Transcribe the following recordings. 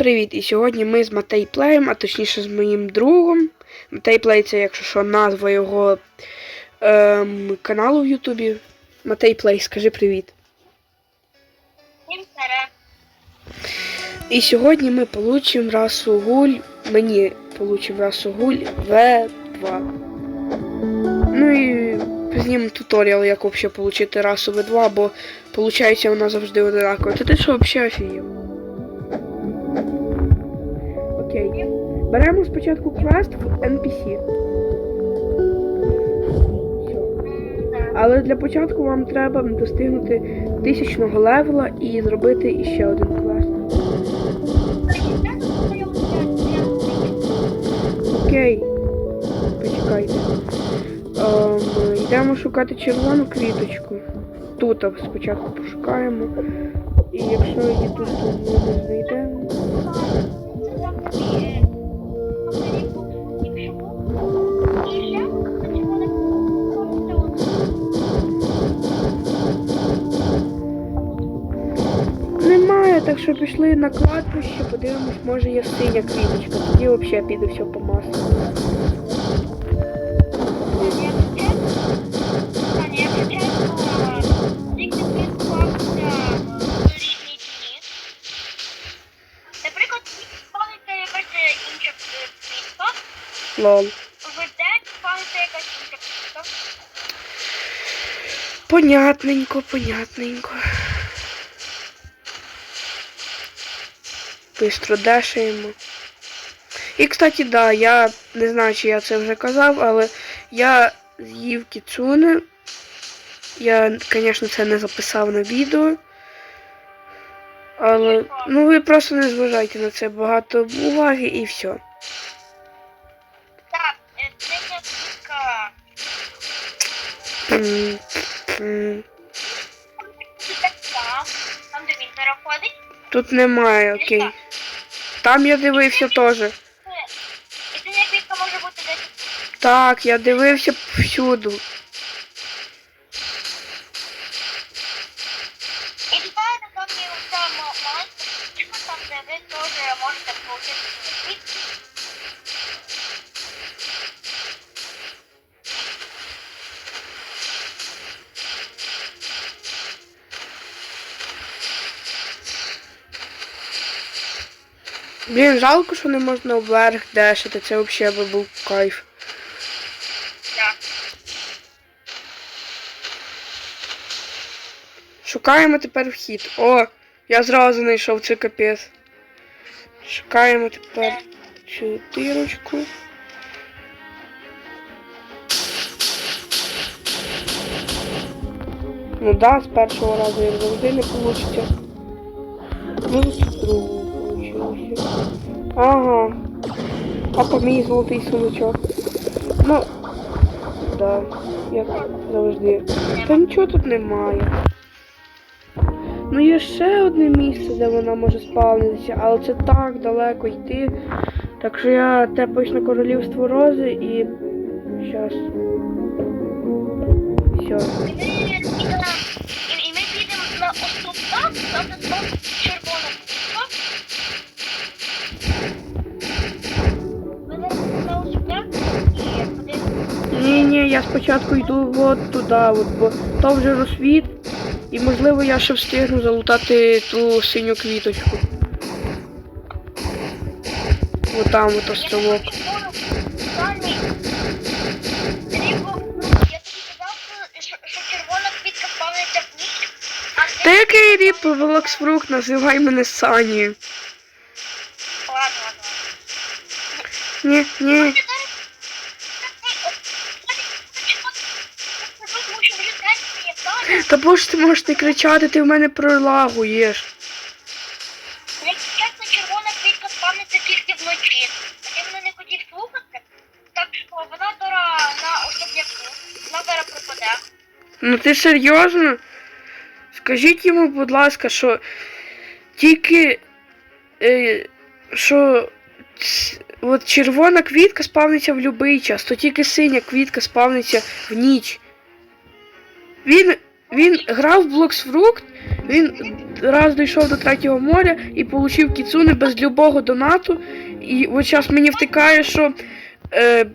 привіт! І сьогодні ми з Матей Плеєм, а точніше з моїм другом. Матей Плей це, якщо що, назва його ем, каналу в Ютубі. Матей Плей, скажи привіт. Всім. І сьогодні ми получимо расу гуль. Мені получимо расу гуль В2. Ну і знімемо туторіал, як взагалі отримати расу В2, бо виходить вона завжди одинакова. Та ти що взагалі офігів? Беремо спочатку квест в NPC. Але для початку вам треба достигнути тисячного левела і зробити іще один квест. Окей. Почекайте. Ем, йдемо шукати червону квіточку. Тут спочатку пошукаємо. І якщо її тут ми не знайдемо. Так що пішли на кладбище, подивимось, може є синя квіточка. Тоді взагалі піде все по маслу. Лол. Понятненько, понятненько. Бистро дешаємо. І, кстати, да, я не знаю, чи я це вже казав, але я з'їв кіцуне. Я, звісно, це не записав на відео. Але, ну ви просто не зважайте на це багато уваги і все. Так, е, це там де він переходить. Тут немає, окей. Там я дивився теж. Так, я дивився всюду. Жалко, що не можна вверх дешити, це взагалі би був кайф. Так. Шукаємо тепер вхід. О, я зразу знайшов це капець. Шукаємо тепер чотирочку. Ну да, з першого разу як завжди не вийде. Ну, з другого вийшло. Ага. А по мій золотий сундучок. Ну, да, як завжди. Та нічого тут немає. Ну є ще одне місце, де вона може спавнитися, але це так далеко йти. Так що я тепаюсь на королівство рози і. Щас. Все. І ми, підемо на так, там я спочатку йду от туди, от, бо то вже розсвіт. І можливо я ще встигну залутати ту синю квіточку. От островок. що червона квітка спавниться в ніч, а Та який ріп Велоксфрукт, називай мене Сані. Ладно, ладно. Ні, ні. Та бо ж ти можеш не кричати, ти в мене пролагуєш. Якщо червона квітка спавниться тільки вночі. А ти мене не хотів слухати, так що вона зараз на особняку, вона зараз пропаде. Ну ти серйозно? Скажіть йому, будь ласка, що тільки е, що от червона квітка спавниться в будь-який час, то тільки синя квітка спавниться в ніч. Він, він грав в Блоксфрукт, він раз дійшов до третього моря і отримав кіцуни без любого донату. І от зараз мені втикає, що е,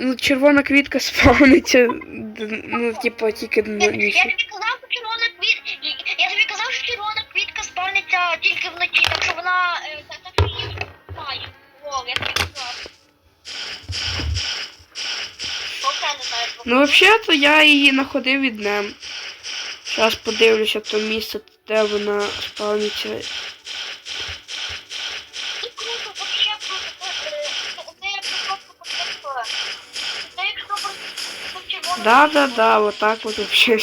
ну, червона квітка спавниться, ну, типу, тільки Я, я тобі казав, що червона квітка. Я тобі казав, що червона квітка спавниться тільки вночі, так що вона е, так, її немає. О, я тобі казав. Ну, взагалі-то я її знаходив і днем. Зараз подивлюся то місце, де вона спавниться. Да-да-да, вот так вот вообще.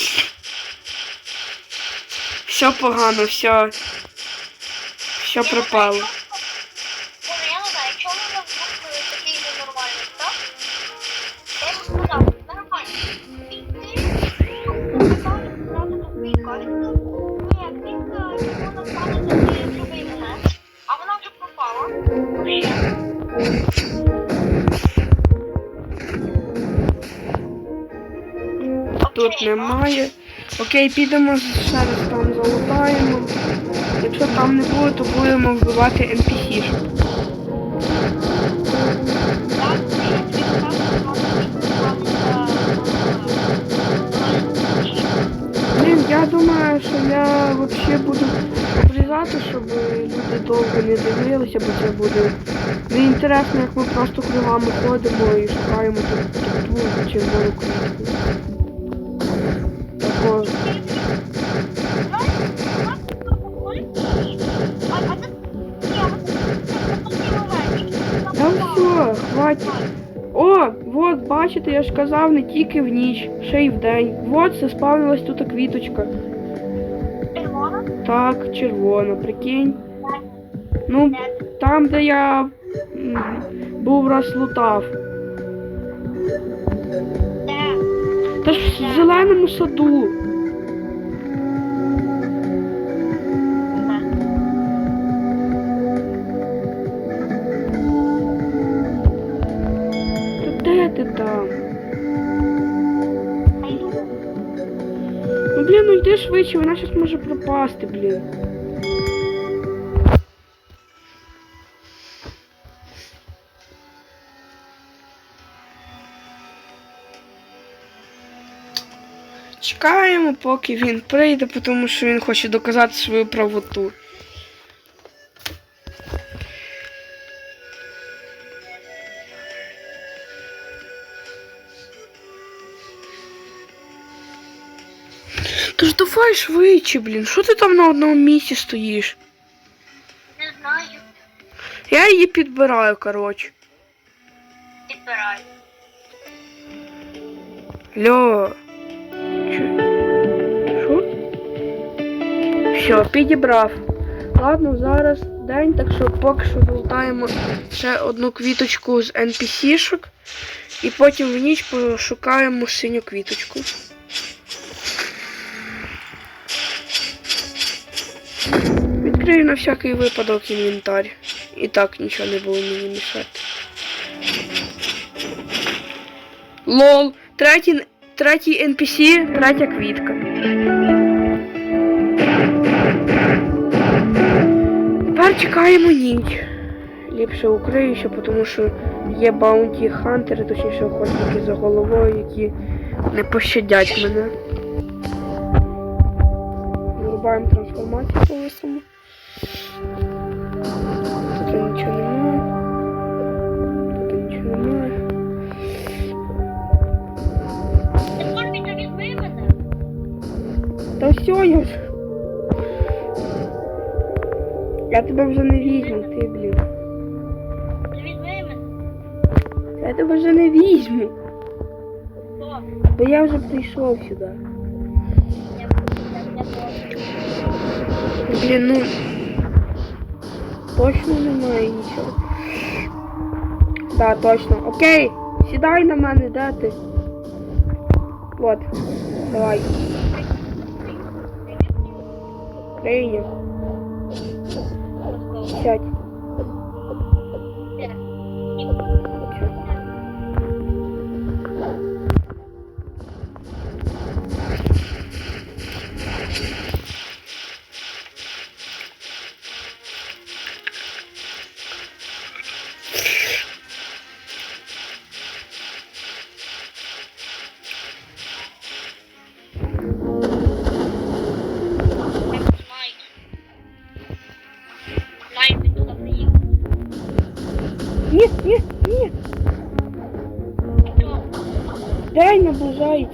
Все погано, все. Все пропало. Тут немає. Окей, підемо ще раз там залутаємо. Якщо там не буде, то будемо вбивати NPC. Блін, я думаю, що я взагалі буду обрізати, щоб люди довго не дивилися, бо це буде неінтересно, як ми просто кругами ходимо і шукаємо тут ту червону квітку. От, бачите, я ж казав, не тільки в ніч, ще й в день. Вот це спавнилась тут квіточка. Червона? Так, червона, прикинь. Ну, там, де я був раз лутав. Та ж в зеленому саду. Йди швидше, вона щось може пропасти, блін. Чекаємо, поки він прийде, тому що він хоче доказати свою правоту. Та ж давай швидше, блін. Що ти там на одному місці стоїш? Не знаю, Я її підбираю, коротше. підбираю. Льо. Що? Все, підібрав. Ладно, зараз день, так що поки що золотаємо ще одну квіточку з NPC-шок. І потім в ніч пошукаємо синю квіточку. Відкрию на всякий випадок інвентар. І так нічого не було мені мішати. Лол. Третій, третій NPC, третя квітка. Тепер чекаємо ніч. Ліпше укриюся, тому що є баунті хантери, точніше охотники за головою, які не пощадять мене. Вирубаємо трансформацію по лисому. Тут нічого немає. Тут нічого немає. Ти можеш не візьми мене? Та все, я ж. Я тебе вже не візьму, ти, блін. Не візьми мене. Я тебе вже не візьму. Хто? Бо я вже прийшов сюди. Я я теж. Блін, ну. Точно немає нічого. Да, точно. Окей, сідай на мене, де ти? Вот. Давай. Прийняв. Сядь. День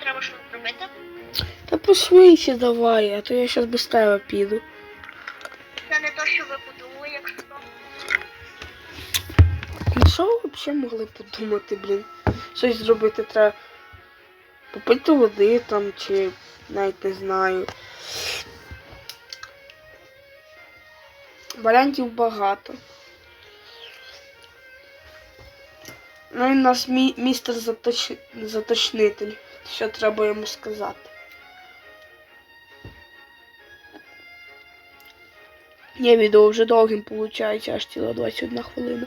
треба щось зробити. Та пошвидше давай, а то я щас без тебе піду. Це не то, що ви подумали, якщо. Ну що ви взагалі могли подумати, блін? Щось зробити треба. Попити води там чи навіть не знаю. Варіантів багато. Ну і у нас мі- містер заточ... заточнитель. Що треба йому сказати? Ні, відео вже довгим виходить, аж ціла 21 хвилина.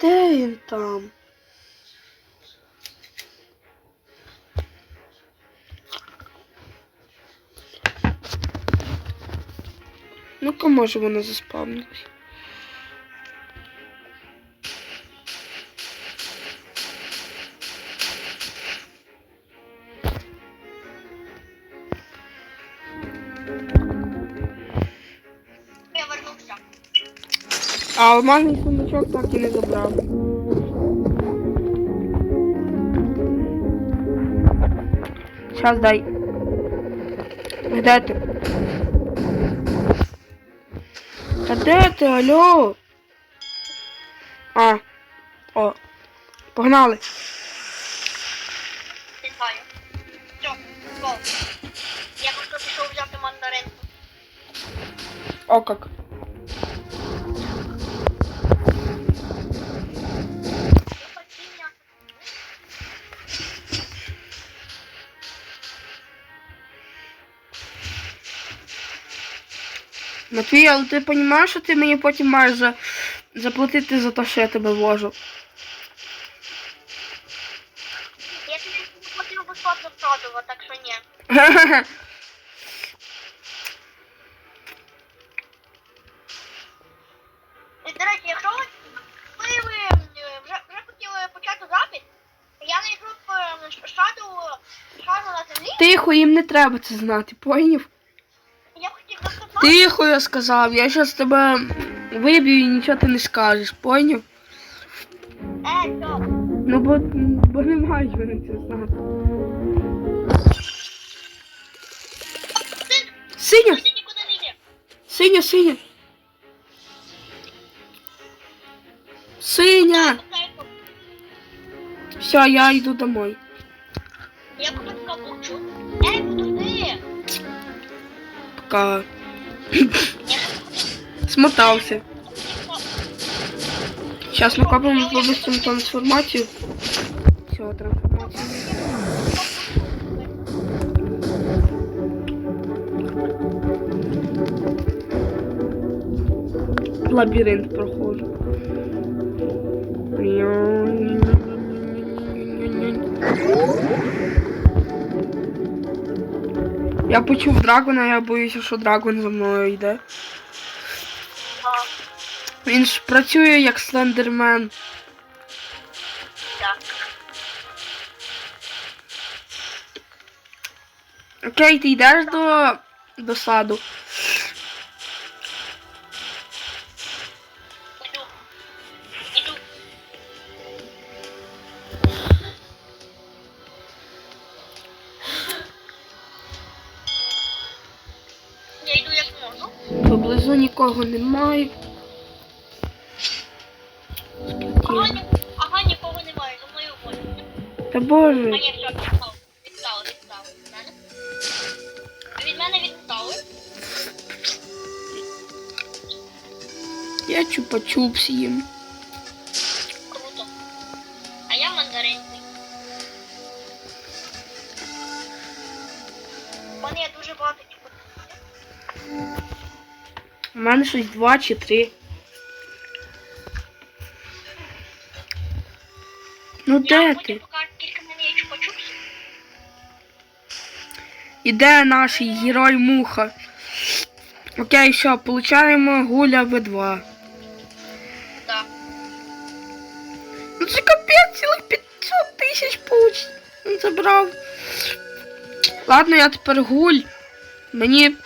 Де він там? Ну-ка, може. Я вернувся. А алмазний сундучок так і не забрав. Сейчас дай. Де ти? Де ти, алло? А. О. Погнали. Вітаю. Все, гол. Я просто пішов взяти мандаринку. О как. Матвій, але ти розумієш, що ти мені потім маєш за... заплатити за те, що я тебе вожу. Я тобі не хотів безплатно продавати, так що ні. І, до речі, якщо ви, ви, ви е, вже, вже хотіли почати запис, я знайшов е, шаду, шаду на землі, Тихо, їм не треба це знати, поняв? Тихо, я сказав, я щас тебе виб'ю і нічого ти не скажеш, поняв? е, що? Ну бо, бо не мають вони це знати. Ти, Синя, ти нікуди не йди. синя, синя. Синя! Все, я йду домой. Я купив каблучу. Ей, подожди. Пока. Я Смотався. Сейчас накопимо побыстрому трансформацію. Все, трансформація. Лабіринт проходжу. Я почув драгона, я боюся, що драгон за мною йде. Він ж працює як слендермен. Так. Окей, ти йдеш до, до саду. Нікого немає. Ага, ага, нікого немає, думаю, мною Та Та А боже. ні, все, відстали, відстали, відстали від мене. Від мене відстали. Я чупа-чупс їм. У мене щось два чи три. Ну де ти? Іде наш герой муха. Окей, все, получаємо гуля В2. Так. Ну це капець, цілих 500 тисяч получ... Він забрав. Ладно, я тепер гуль. Мені,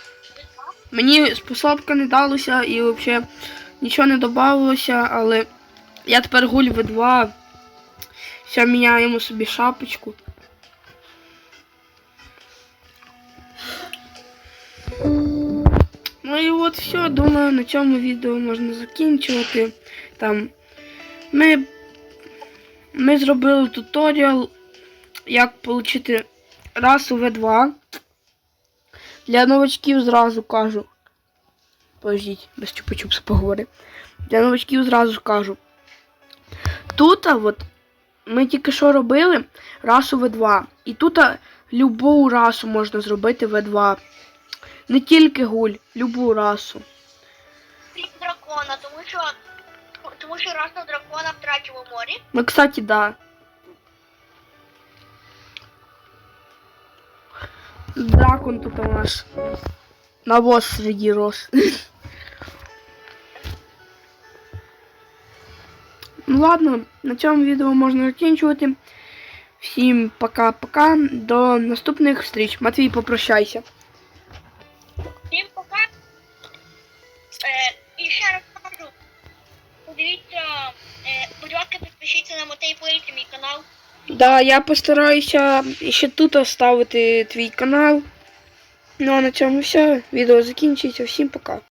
мені способка не далося і взагалі нічого не додавалося, але я тепер гуль В2. Все, міняємо собі шапочку. Ну і от все, думаю, на цьому відео можна закінчувати. Там ми, ми зробили туторіал, як отримати расу В2. Для новачків зразу кажу. Подождіть, без чупа-чупса поговори. Для новачків зразу кажу. Тут от, ми тільки що робили расу В2. І тут любу расу можна зробити В2. Не тільки гуль, любу расу. Крім дракона, тому що тому що раса дракона в третьому морі. Ну, кстати, да. Дракон тут у нас. Навоз среди роз. Ну ладно, на цьому відео можна закінчувати. Всім пока-пока. До наступних зустріч. Матвій, попрощайся. Всім пока. Е, і раз кажу. Подивіться, е, будь ласка, на Мотей Плейті, мій канал. Да, я постараюся ще тут оставити твій канал. Ну а на цьому все. Відео закінчується. Всім пока.